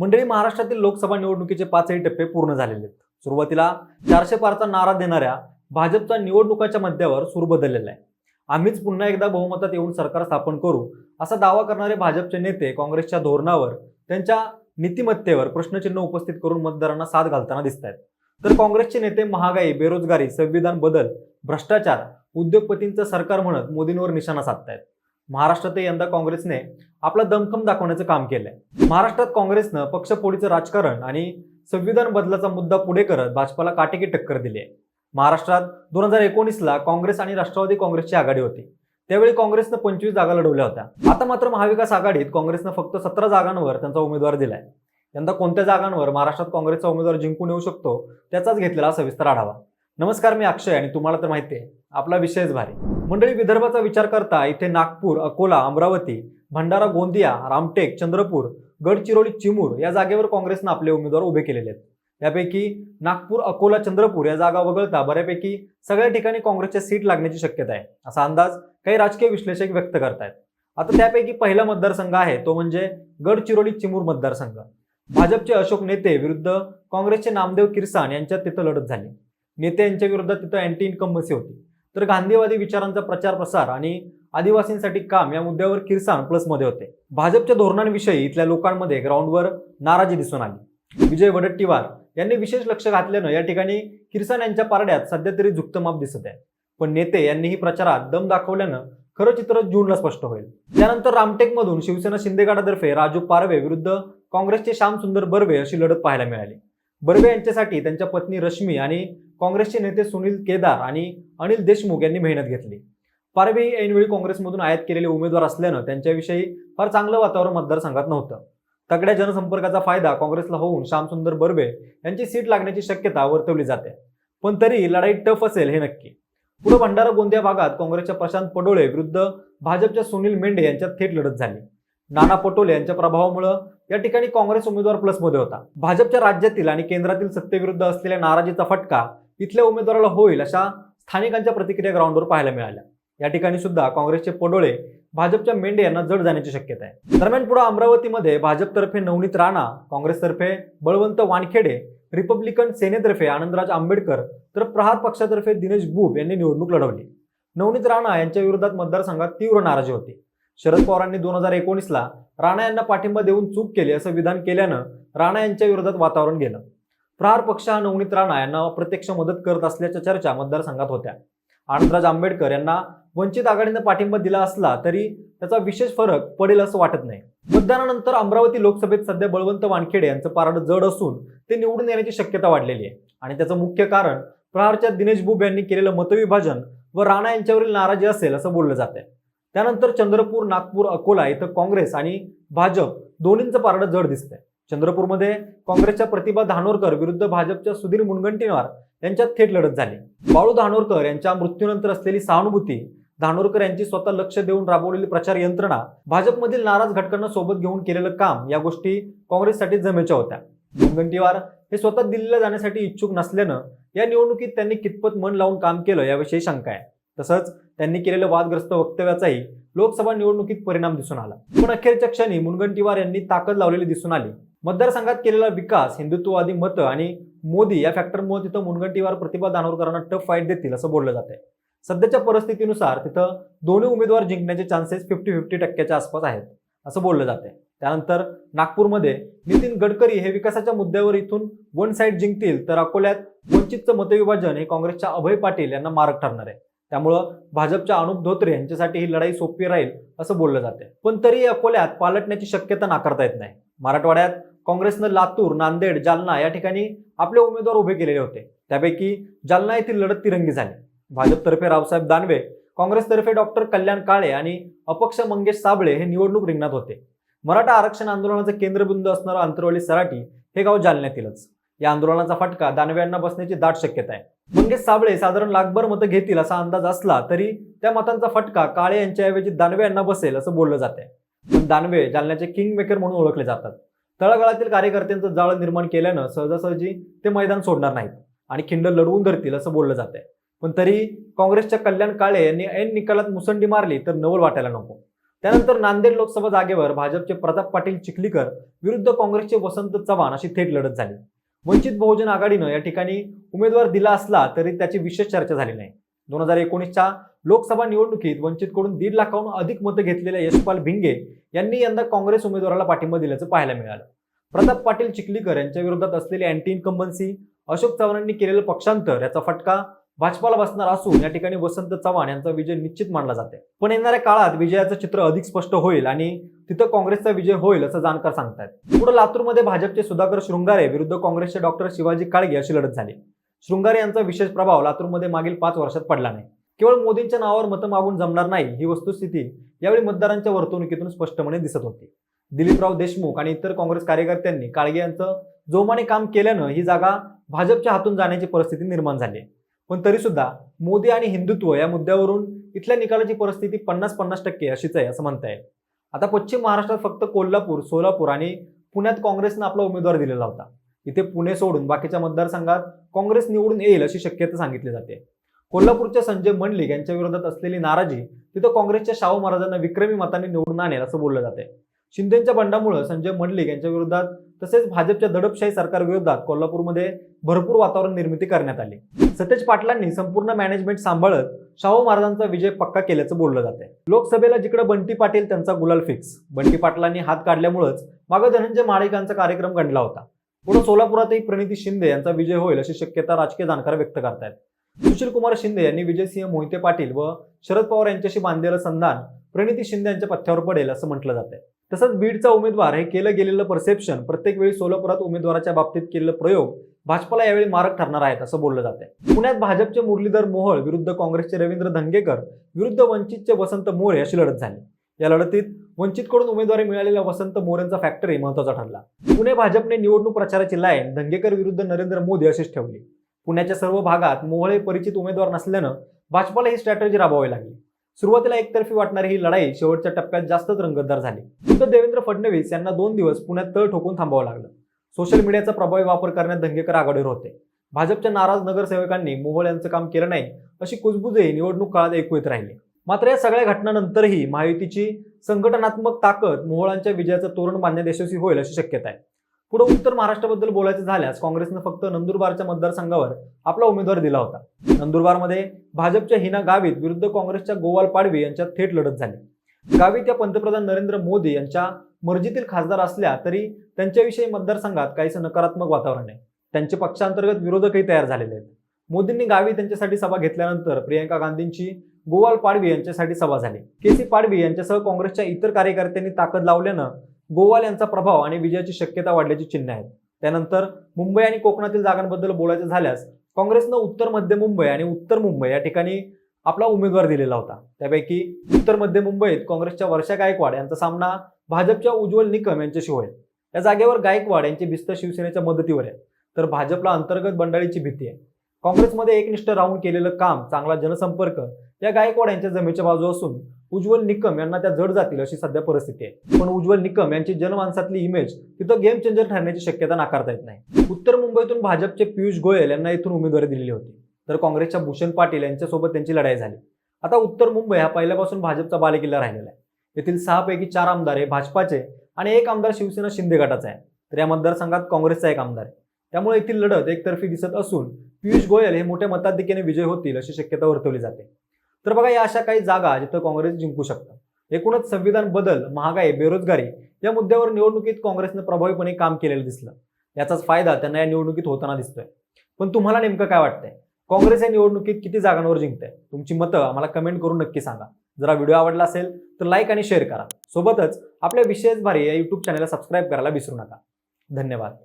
मंडळी महाराष्ट्रातील लोकसभा निवडणुकीचे पाचही टप्पे पूर्ण झालेले आहेत. सुरुवातीला चारशे पारचा नारा देणाऱ्या भाजपचा निवडणुकाच्या मध्यावर सूर बदललेला आहे. आम्हीच पुन्हा एकदा बहुमतात येऊन सरकार स्थापन करू असा दावा करणारे भाजपचे नेते काँग्रेसच्या धोरणावर त्यांच्या नीतिमत्तेवर प्रश्नचिन्ह उपस्थित करून मतदारांना साथ घालताना दिसत आहेत. तर काँग्रेसचे नेते महागाई बेरोजगारी संविधान बदल भ्रष्टाचार उद्योगपतींचं सरकार म्हणत मोदींवर निशाणा साधतायत. महाराष्ट्रातही यंदा काँग्रेसने आपला दमखम दाखवण्याचं काम केलंय. महाराष्ट्रात काँग्रेसनं पक्षफोडीचं राजकारण आणि संविधान बदलाचा मुद्दा पुढे करत भाजपाला काटेकी टक्कर दिली आहे. महाराष्ट्रात दोन हजार एकोणीसला काँग्रेस आणि राष्ट्रवादी काँग्रेसची आघाडी होती. त्यावेळी काँग्रेसनं पंचवीस जागा लढवल्या होत्या. आता मात्र महाविकास आघाडीत काँग्रेसनं फक्त सतरा जागांवर त्यांचा उमेदवार दिलाय. यंदा कोणत्या जागांवर महाराष्ट्रात काँग्रेसचा उमेदवार जिंकून येऊ शकतो त्याचाच घेतलेला सविस्तर आढावा. नमस्कार मी अक्षय आणि तुम्हाला तर माहिती आहे आपला विषयच भारी. मंडळी विदर्भाचा विचार करता इथे नागपूर अकोला अमरावती भंडारा गोंदिया रामटेक चंद्रपूर गडचिरोली चिमूर या जागेवर काँग्रेसनं आपले उमेदवार उभे केलेले आहेत. यापैकी नागपूर अकोला चंद्रपूर या जागा वगळता बऱ्यापैकी सगळ्या ठिकाणी काँग्रेसच्या सीट लागण्याची शक्यता आहे. असा अंदाज काही राजकीय विश्लेषक व्यक्त करतायत. आता त्यापैकी पहिला मतदारसंघ आहे तो म्हणजे गडचिरोली चिमूर मतदारसंघ. भाजपचे अशोक नेते विरुद्ध काँग्रेसचे नामदेव किरसाण यांच्यात तिथं लढत झाली. नेते यांच्या विरोधात तिथं अँटी इन्कम्बन्सी होती. तर गांधीवादी विचारांचा प्रचार प्रसार आणि आदिवासींसाठी काम या मुद्द्यावर किरसाण प्लसमध्ये होते. भाजपच्या धोरणांविषयी इथल्या लोकांमध्ये ग्राउंडवर नाराजी दिसून आली. विजय वडट्टीवार यांनी विशेष लक्ष घातल्यानं या ठिकाणी किरसाण यांच्या पारड्यात सध्या तरी झुकतं दिसत आहे. पण नेते यांनीही प्रचारात दम दाखवल्यानं खरं चित्र जूनला स्पष्ट होईल. त्यानंतर रामटेकमधून शिवसेना शिंदेगडातर्फे राजू पारवे विरुद्ध काँग्रेसचे श्याम सुंदर बर्वे अशी लढत पाहायला मिळाली. बर्वे यांच्यासाठी त्यांच्या पत्नी रश्मी आणि काँग्रेसचे नेते सुनील केदार आणि अनिल देशमुख यांनी मेहनत घेतली. पारवे ऐनवेळी काँग्रेसमधून आयात केलेले उमेदवार असल्यानं त्यांच्याविषयी फार चांगलं वातावरण मतदारसंघात नव्हतं. तगड्या जनसंपर्काचा फायदा काँग्रेसला होऊन श्यामसुंदर बर्वे यांची सीट लागण्याची शक्यता वर्तवली जाते. पण तरी लढाई टफ असेल हे नक्की. पुढे भंडारा गोंदिया भागात काँग्रेसच्या प्रशांत पडोळे विरुद्ध भाजपच्या सुनील मेंढे यांच्यात थेट लढत झाली. नाना पटोले यांच्या प्रभावामुळं या ठिकाणी काँग्रेस उमेदवार प्लसमध्ये होता. भाजपच्या राज्यातील आणि केंद्रातील सत्तेविरुद्ध असलेल्या नाराजीचा फटका इथल्या उमेदवाराला होईल अशा स्थानिकांच्या प्रतिक्रिया ग्राउंडवर पाहायला मिळाल्या. या ठिकाणी सुद्धा काँग्रेसचे पडोळे भाजपच्या मेंढे यांना जड जाण्याची शक्यता आहे. दरम्यान पुढे अमरावतीमध्ये भाजपतर्फे नवनीत राणा काँग्रेसतर्फे बळवंत वानखेडे रिपब्लिकन सेनेतर्फे आनंदराज आंबेडकर तर प्रहार पक्षातर्फे दिनेश बुब यांनी निवडणूक लढवली. नवनीत राणा यांच्या विरोधात मतदारसंघात तीव्र नाराजी होती. शरद पवारांनी दोन हजार एकोणीसला राणा यांना पाठिंबा देऊन चूक केली असं विधान केल्यानं राणा यांच्या विरोधात वातावरण गेलं. प्रहार पक्ष हा नवनीत राणा यांना अप्रत्यक्ष मदत करत असल्याच्या चर्चा मतदारसंघात होत्या. आनंदराज आंबेडकर यांना वंचित आघाडीनं पाठिंबा दिला असला तरी त्याचा विशेष फरक पडेल असं वाटत नाही. मतदानानंतर अमरावती लोकसभेत सध्या बळवंत वानखेडे यांचं पारडं जड असून ते निवडून येण्याची शक्यता वाढलेली आहे. आणि त्याचं मुख्य कारण प्रहारच्या दिनेश बुब यांनी केलेलं मतविभाजन व राणा यांच्यावरील नाराजी असेल असं बोललं जात आहे. त्यानंतर चंद्रपूर नागपूर अकोला इथं काँग्रेस आणि भाजप दोन्हींचं पारडं जड दिसतंय. चंद्रपूरमध्ये काँग्रेसच्या प्रतिभा धानोरकर विरुद्ध भाजपच्या सुधीर मुनगंटीवार यांच्यात थेट लढत झाली. बाळू धानोरकर यांच्या मृत्यूनंतर असलेली सहानुभूती धानोरकर यांची स्वतः लक्ष देऊन राबवलेली प्रचार यंत्रणा भाजपमधील नाराज घटकांना सोबत घेऊन केलेलं काम या गोष्टी काँग्रेससाठी जमेच्या होत्या. मुनगंटीवार हे स्वतः दिल्लीला जाण्यासाठी इच्छुक नसल्यानं या निवडणुकीत त्यांनी कितपत मन लावून काम केलं याविषयी शंका आहे. तसंच त्यांनी केलेलं वादग्रस्त वक्तव्याचाही लोकसभा निवडणुकीत परिणाम दिसून आला. पण अखेरच्या क्षणी मुनगंटीवार यांनी ताकद लावलेली दिसून आली. मतदारसंघात केलेला विकास हिंदुत्ववादी मतं आणि मोदी या फॅक्टरमुळे तिथं मुनगंटीवार प्रतिभा दानोरकरांना टफ फाईट देतील असं बोललं जात आहे सध्याच्या परिस्थितीनुसार तिथं दोन्ही उमेदवार जिंकण्याचे चान्सेस फिफ्टी फिफ्टी टक्क्याच्या आसपास आहेत असं बोललं जाते त्यानंतर नागपूरमध्ये नितीन गडकरी हे विकासाच्या मुद्द्यावर इथून वन साईड जिंकतील तर अकोल्यात वंचितचं मतविभाजन हे काँग्रेसच्या अभय पाटील यांना मारक ठरणार आहे. त्यामुळं भाजपच्या अनुप धोत्रे यांच्यासाठी ही लढाई सोपी राहील असं बोललं जाते पण तरी अकोल्यात पालटण्याची शक्यता नाकारता येत नाही. मराठवाड्यात काँग्रेसनं लातूर नांदेड जालना या ठिकाणी आपले उमेदवार उभे केलेले होते. त्यापैकी जालना येथील लढत तिरंगी झाली. भाजपतर्फे रावसाहेब दानवे काँग्रेसतर्फे डॉक्टर कल्याण काळे आणि अपक्ष मंगेश साबळे हे निवडणूक रिंगणात होते. मराठा आरक्षण आंदोलनाचं केंद्रबिंदू असणारं अंतरवली सराटी हे गाव जालन्यातीलच. या आंदोलनाचा फटका दानवे यांना बसण्याची दाट शक्यता आहे. मंगेश साबळे साधारण लाखभर मतं घेतील असा अंदाज असला तरी त्या मतांचा फटका काळे यांच्याऐवजी दानवे यांना बसेल असं बोललं जाते पण दानवे जालन्याचे किंग मेकर म्हणून ओळखले जातात. तळागाळातील कार्यकर्त्यांचं जाळं निर्माण केल्यानं सहजासहजी ते मैदान सोडणार नाहीत आणि खिंड लढवून धरतील असं बोललं जात आहे पण तरी काँग्रेसच्या कल्याण काळे यांनी ऐन निकालात मुसंडी मारली तर नवल वाटायला नको. त्यानंतर नांदेड लोकसभा जागेवर भाजपचे प्रताप पाटील चिखलीकर विरुद्ध काँग्रेसचे वसंत चव्हाण अशी थेट लढत झाली. वंचित बहुजन आघाडीनं या ठिकाणी उमेदवार दिला असला तरी त्याची विशेष चर्चा झाली नाही. दोन हजार एकोणीसच्या लोकसभा निवडणुकीत वंचितकडून दीड लाखाहून अधिक मतं घेतलेल्या यशपाल भिंगे यांनी यंदा काँग्रेस उमेदवाराला पाठिंबा दिल्याचं पाहायला मिळालं. प्रताप पाटील चिखलीकर यांच्या विरोधात असलेली अँटी इन्कम्बन्सी अशोक चव्हाणांनी केलेलं पक्षांतर याचा फटका भाजपाला बसणार असून या ठिकाणी वसंत चव्हाण यांचा विजय निश्चित मानला जाते. पण येणाऱ्या काळात विजयाचं चित्र अधिक स्पष्ट होईल आणि तिथं काँग्रेसचा विजय होईल असं जाणकार सांगतायत. पुढे लातूरमध्ये भाजपचे सुधाकर शृंगारे विरुद्ध काँग्रेसचे डॉक्टर शिवाजी काळगे अशी लढत झाली. शृंगारे यांचा विशेष प्रभाव लातूरमध्ये मागील पाच वर्षात पडला नाही. केवळ मोदींच्या नावावर मतं मागून जमणार नाही ही वस्तुस्थिती यावेळी मतदारांच्या वर्तणुकीतून स्पष्टपणे दिसत होती. दिलीपराव देशमुख आणि इतर काँग्रेस कार्यकर्त्यांनी काळगे यांचं जोमाने काम केल्यानं ही जागा भाजपच्या हातून जाण्याची परिस्थिती निर्माण झाली. पण तरी सुद्धा मोदी आणि हिंदुत्व या मुद्द्यावरून इथल्या निकालाची परिस्थिती पन्नास पन्नास टक्के अशीच आहे असं म्हणता येईल. आता पश्चिम महाराष्ट्रात फक्त कोल्हापूर सोलापूर आणि पुण्यात काँग्रेसनं आपला उमेदवार दिलेला होता. इथे पुणे सोडून बाकीच्या मतदारसंघात काँग्रेस निवडून येईल अशी शक्यता सांगितली जाते. कोल्हापूरच्या संजय मंडलिक यांच्या विरोधात असलेली नाराजी तिथं काँग्रेसच्या शाहू महाराजांना विक्रमी मताने निवडून आणेल असं बोललं जाते शिंदेच्या बंडामुळे संजय मंडलिक यांच्या विरोधात तसेच भाजपच्या दडपशाही सरकार विरोधात कोल्हापूरमध्ये भरपूर वातावरण निर्मिती करण्यात आली. सतेज पाटलांनी संपूर्ण मॅनेजमेंट सांभाळत शाहू महाराजांचा विजय पक्का केल्याचं बोललं जाते लोकसभेला जिकडे बंटी पाटील त्यांचा गुलाल फिक्स बंटी पाटलांनी हात काढल्यामुळेच मागं धनंजय माळेकांचा कार्यक्रम घडला होता. पुढे सोलापुरातही प्रणिती शिंदे यांचा विजय होईल अशी शक्यता राजकीय जाणकार व्यक्त करतायत. सुशील कुमार शिंदे यांनी विजयसिंह मोहिते पाटील व शरद पवार यांच्याशी बांधलेलं संधान प्रणिती शिंदे यांच्या पथ्यावर पडेल असं म्हटलं जातंय. तसंच बीडचा उमेदवार हे केलं गेलेलं परसेप्शन प्रत्येक वेळी सोलापुरात उमेदवाराच्या बाबतीत केलेलं प्रयोग भाजपाला यावेळी मारक ठरणार आहेत असं बोललं जाते पुण्यात भाजपचे मुरलीधर मोहोळ विरुद्ध काँग्रेसचे रवींद्र धंगेकर विरुद्ध वंचितचे वसंत मोरे अशी लढत झाली. या लढतीत वंचितकडून उमेदवारी मिळालेल्या वसंत मोरेंचा फॅक्टरी महत्त्वाचा ठरला. पुणे भाजपने निवडणूक प्रचाराची लाईन धंगेकर विरुद्ध नरेंद्र मोदी अशीच ठेवली. पुण्याच्या सर्व भागात मोहळे परिचित उमेदवार नसल्यानं भाजपाला ही स्ट्रॅटर्जी राबवावी लागली. सुरुवातीला एकतर्फी वाटणारी ही लढाई शेवटच्या टप्प्यात जास्तच रंगतदार झाली. तर देवेंद्र फडणवीस यांना दोन दिवस पुण्यात तळ ठोकून थांबावं लागलं. सोशल मीडियाचा प्रभावी वापर करण्यात दंगेकर आघाडीवर होते. भाजपच्या नाराज नगरसेवकांनी मोहोळ यांचं काम केलं नाही अशी कुजबुजही निवडणूक काळात ऐकू येत राहिली. मात्र या सगळ्या घटनांनंतरही महायुतीची संघटनात्मक ताकद मोहोळांच्या विजयाचं तोरण बांधण्यात यशस्वी होईल अशी शक्यता आहे. पुढे उत्तर महाराष्ट्राबद्दल बोलायचं झाल्यास काँग्रेसनं फक्त नंदुरबारच्या मतदारसंघावर आपला उमेदवार दिला होता. नंदुरबारमध्ये भाजपच्या हिना गावित विरुद्ध काँग्रेसच्या गोवाल पाडवे यांच्यात थेट लढत झाली. गावित या पंतप्रधान नरेंद्र मोदी यांच्या मर्जीतील खासदार असल्या तरी त्यांच्याविषयी मतदारसंघात काहीसं नकारात्मक वातावरण आहे. त्यांचे पक्षांतर्गत विरोधकही तयार झालेले आहेत. मोदींनी गावी त्यांच्यासाठी सभा घेतल्यानंतर प्रियंका गांधींची गोवाल पाडवी यांच्यासाठी सभा झाली. के सी पाडवी यांच्यासह काँग्रेसच्या इतर कार्यकर्त्यांनी ताकद लावल्यानं गोवाल यांचा प्रभाव आणि विजयाची शक्यता वाढल्याची चिन्ह आहेत. त्यानंतर मुंबई आणि कोकणातील जागांबद्दल बोलायचं झाल्यास काँग्रेसनं उत्तर मध्य मुंबई आणि उत्तर मुंबई या ठिकाणी आपला उमेदवार दिलेला होता. त्यापैकी उत्तर मध्य मुंबईत काँग्रेसच्या वर्षा गायकवाड यांचा सामना भाजपच्या उज्ज्वल निकम यांच्याशी होईल. या जागेवर गायकवाड यांची भिस्त शिवसेनेच्या मदतीवर आहे. तर भाजपला अंतर्गत बंडाळीची भीती आहे. काँग्रेसमध्ये एकनिष्ठ राहून केलेलं काम चांगला जनसंपर्क या गायकवाड यांच्या जमेच्या बाजू असून उज्ज्वल निकम यांना त्या जड जातील अशी सध्या परिस्थिती आहे. पण उज्ज्वल निकम यांची जनमानसातली इमेज तिथं गेम चेंजर ठरण्याची शक्यता नाकारता येत नाही. उत्तर मुंबईतून भाजपचे पियुष गोयल यांना इथून उमेदवारी दिलेली होती. तर काँग्रेसच्या भूषण पाटील यांच्यासोबत त्यांची लढाई झाली. आता उत्तर मुंबई हा पहिल्यापासून भाजपचा बालेकिल्ला राहिलेला आहे. येथील सहापैकी चार आमदार हे भाजपाचे आणि एक आमदार शिवसेना शिंदे गटाचा आहे. तर या मतदारसंघात काँग्रेसचा एक आमदार आहे. त्यामुळे येथील लढत एकतर्फी दिसत असून पियुष गोयल हे मोठ्या मताधिक्याने विजय होतील अशी शक्यता वर्तवली जाते. तर बघा या अशा काही जागा जिथं काँग्रेस जिंकू शकतं. एकूणच संविधान बदल महागाई बेरोजगारी या मुद्द्यावर निवडणुकीत काँग्रेसनं प्रभावीपणे काम केलेलं दिसलं. याचाच फायदा त्यांना या निवडणुकीत होताना दिसतोय. पण तुम्हाला नेमकं काय वाटतंय? काँग्रेस या निवडणुकीत किती जागांवर जिंकतंय? तुमची मतं आम्हाला कमेंट करून नक्की सांगा. जरा व्हिडिओ आवडला असेल तर लाईक आणि शेअर करा. सोबतच आपल्या विशेष भारी या युट्यूब चॅनलला सबस्क्राईब करायला विसरू नका. धन्यवाद.